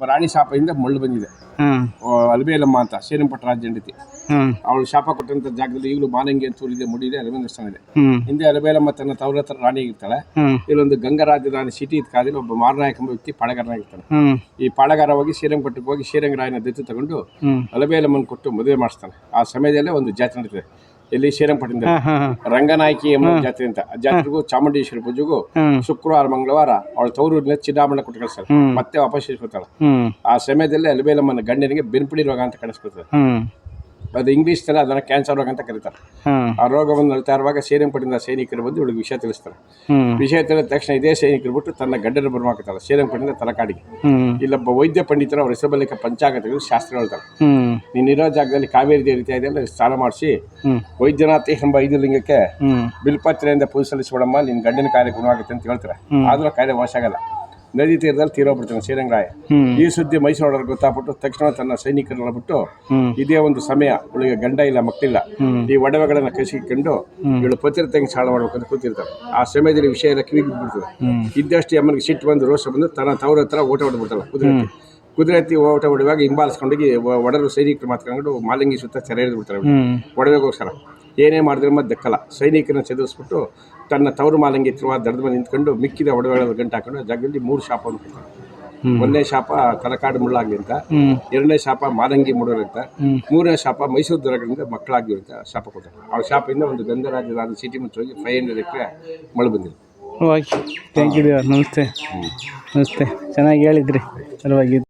ರಾಣಿ ಶಾಪದಿಂದ ಮಳ್ಳು ಬಂದಿದೆ. ಅಲಬೇಲಮ್ಮ ಅಂತ ಶ್ರೀರಂಪಟ್ಟ ರಾಜ ಹೆಂಡತಿ. ಅವಳು ಶಾಪ ಕೊಟ್ಟಂತ ಜಾಗದಲ್ಲಿ ಈಗಲೂ ಮಾನಂಗಿ ಅಂತ ಊರಿದೆ ಮುಡಿದೆ ಅರವಿಂದ ಸ್ಥಾನ ಇದೆ. ಹಿಂದೆ ಅಲಬೇಲಮ್ಮ ತನ್ನ ತವರ ಹತ್ರ ರಾಣಿ ಆಗಿರ್ತಾಳೆ ಇಲ್ಲೊಂದು ಗಂಗರಾಜ್ಯದ ರಾಣಿ ಸಿಟಿ ಇದ್ ಕಾದಲ್ಲಿ ಒಬ್ಬ ಮಾರನಾಯಕ ಎಂಬ ವ್ಯಕ್ತಿ ಪಾಳಗಾರನಾಗಿರ್ತಾನೆ ಈ ಪಾಳಗಾರ ಹೋಗಿ ಶ್ರೀರಂಗಪಟ್ಟಕ್ಕೆ ಹೋಗಿ ಶ್ರೀರಂಗರಾಯನ ದತ್ತು ತಗೊಂಡು ಅಲಬೇಲಮ್ಮನ್ ಅಲಬೇಲಮ್ಮನ ಕೊಟ್ಟು ಮದುವೆ ಮಾಡಿಸ್ತಾನೆ. ಆ ಸಮಯದಲ್ಲೇ ಒಂದು ಜಾತ್ರೆ ನಡೀತದೆ. ಎಲ್ಲಿ ಶ್ರೀರಂಗಪಟ್ಟಣದಲ್ಲಿ ಹಾಂ ಹಾಂ ಹಾಂ. ರಂಗನಾಯಕಿ ಎಂಬ ಜಾತ್ರೆ ಅಂತ. ಆ ಜಾತ್ರೆಗೂ ಚಾಮುಂಡೇಶ್ವರಿ ಪೂಜೆಗೂ ಶುಕ್ರವಾರ ಮಂಗಳವಾರ ಅವಳ ತವರೂರಿನ ಚಿನ್ನಾಭರಣ ಕೊಟ್ಟು ಕಳಿಸ್ತಾರೆ ಮತ್ತೆ ವಾಪಸ್ ಇಸ್ಕೊತಾಳೆ ಹ್ಞೂ ಆ ಸಮಯದಲ್ಲಿ ಅಲಬೇಲಮ್ಮನ ಗಂಡನಿಗೆ ಬೆನ್ಪಿಡಿ ರೋಗ ಅಂತ ಕಳಿಸ್ಕೊತಾರೆ ಹ್ಞೂ ಅದು ಇಂಗ್ಲೀಷ್ ತಲೆ ಅದನ್ನ ಕ್ಯಾನ್ಸರ್ ರೋಗ ಅಂತ ಕರೀತಾರೆ. ಆ ರೋಗವನ್ನು ಅಳ್ತಾ ಇರುವಾಗ ಶ್ರೀರಂಗಪಟ್ಟಣದ ಸೈನಿಕರು ಬಂದು ಇವಳಿಗೆ ವಿಷಯ ತಿಳಿಸ್ತಾರೆ. ವಿಷಯ ತಿಳಿದ ತಕ್ಷಣ ಇದೇ ಸೈನಿಕರು ಬಿಟ್ಟು ತನ್ನ ಗಂಡನ ಬರ್ಮಾಕತ್ತಾಳೆ ಪಟ್ಟಿನ ತಲಕಾಡಿಗೆ. ಇಲ್ಲೊಬ್ಬ ವೈದ್ಯ ಪಂಡಿತರು ಅವ್ರ ಹೆಸರು ಬಲ್ಲಿಕ ಪಂಚಾಂಗ ತೆಗೆದು ಶಾಸ್ತ್ರ ಹೇಳ್ತಾರೆ. ಇರೋ ಜಾಗದಲ್ಲಿ ಕಾವೇರಿ ದೇವಿ ಇದೆ ಅಂದ್ರೆ ಸ್ನಾನ ಮಾಡಿಸಿ ವೈದ್ಯನಾಥ ಎಂಬ ಐದು ಲಿಂಗಕ್ಕೆ ಬಿಲ್ಪತ್ರೆಯಿಂದ ಪೂಜೆ ಸಲ್ಲಿಸ್ಬಿಡಮ್ಮ ನಿನ್ನ ಗಂಡನ ಕಾರ್ಯ ಗುಣವಾಗುತ್ತೆ ಅಂತ ಹೇಳ್ತಾರೆ. ಆದ್ರೂ ಕಾರ್ಯ ವಾಸ ಆಗಲ್ಲ. ನದಿ ತೀರದಲ್ಲಿ ತೀರೋಗ್ಬಿಡ್ತಾನೆ ಶ್ರೀರಂಗರಾಯ. ಈ ಸುದ್ದಿ ಮೈಸೂರು ಗೊತ್ತಾಗ್ಬಿಟ್ಟು ತಕ್ಷಣ ತನ್ನ ಸೈನಿಕರನ್ನ ಬಿಟ್ಟು ಇದೇ ಒಂದು ಸಮಯ ಇವಳಿಗೆ ಗಂಡ ಇಲ್ಲ ಮಕ್ಕಳಿಲ್ಲ. ಈ ಒಡವೆಗಳನ್ನ ಕಸಿಕೊಂಡು ಇವಳು ಪತ್ರ ತಂಗಿ ಸಾಳ ಮಾಡ್ಬೇಕಂತ ಕೂತಿರ್ತಾರೆ ಆ ಸಮಯದಲ್ಲಿ ವಿಷಯ ಎಲ್ಲ ಕಿವಿಗೆ ಬಿಡ್ತದೆ ಇದ್ದಷ್ಟು ಅಮ್ಮನಿಗೆ ಸಿಟ್ಟು ಬಂದು ರೋಷ ಬಂದು ತನ್ನ ತವರ ಹತ್ರ ಓಟ ಹೊಡ್ಬಿಡ್ತಾಳೆ ಕುದುರೆ. ಕುದುರೆ ಹತ್ತಿ ಓಟ ಹೊಡೆಯುವಾಗ ಹಿಂಬಾಲಿಸ್ಕೊಂಡೋಗಿ ಒ- ಒಡರು ಸೈನಿಕರು ಮಾತ್ಕೊಂಡು ಮಾಲಿಂಗಿ ಸುತ್ತ ಸೆರೆ ಹಿಡಿದು ಬಿಡ್ತಾರೆ ಒಡವೆಗೋಸ್ಕರ ಏನೇ ಮಾಡಿದ್ರೆ ಮತ್ತೆ ದಕ್ಕಲ್ಲ. ಸೈನಿಕರನ್ನ ಚದುರಿಸ್ಬಿಟ್ಟು ತನ್ನ ತವರು ಮಾಲಂಗಿ ತಿರುವ ದಡದ ಮೇಲೆ ನಿಂತ್ಕೊಂಡು ಮಿಕ್ಕಿದ ಒಡವೆಗಳ ಗಂಟು ಹಾಕೊಂಡು ಜಾಗದಲ್ಲಿ ಮೂರು ಶಾಪ ಕೊಡ್ತಾರೆ ಒಂದನೇ ಶಾಪ ತಲಕಾಡು ಮುಳ್ಳಾಗ್ಲಿ ಅಂತ ಎರಡನೇ ಶಾಪ ಮಾದಂಗಿ ಮುಡೋರು ಅಂತ ಮೂರನೇ ಶಾಪ ಮೈಸೂರು ದೊರಗಿಂದ ಮಕ್ಕಳಾಗಿ ಅಂತ ಶಾಪ ಕೊಡ್ತಾರೆ ಆ ಶಾಪಿಂದ ಒಂದು ಗಂಧರಾಜ ರಾಜ ಸಿಟಿ ಮುಂಚೆ ಹೋಗಿ ಫೈವ್ ಹಂಡ್ರೆಡ್ ಎಕರೆ ಮಳೆ ಬಂದಿದೆ. ಓಕೆ. ಥ್ಯಾಂಕ್ ಯು ದೇವ್ರ ನಮಸ್ತೆ. ನಮಸ್ತೆ. ಚೆನ್ನಾಗಿ ಹೇಳಿದ್ರಿ. ಪರವಾಗಿದ್ದು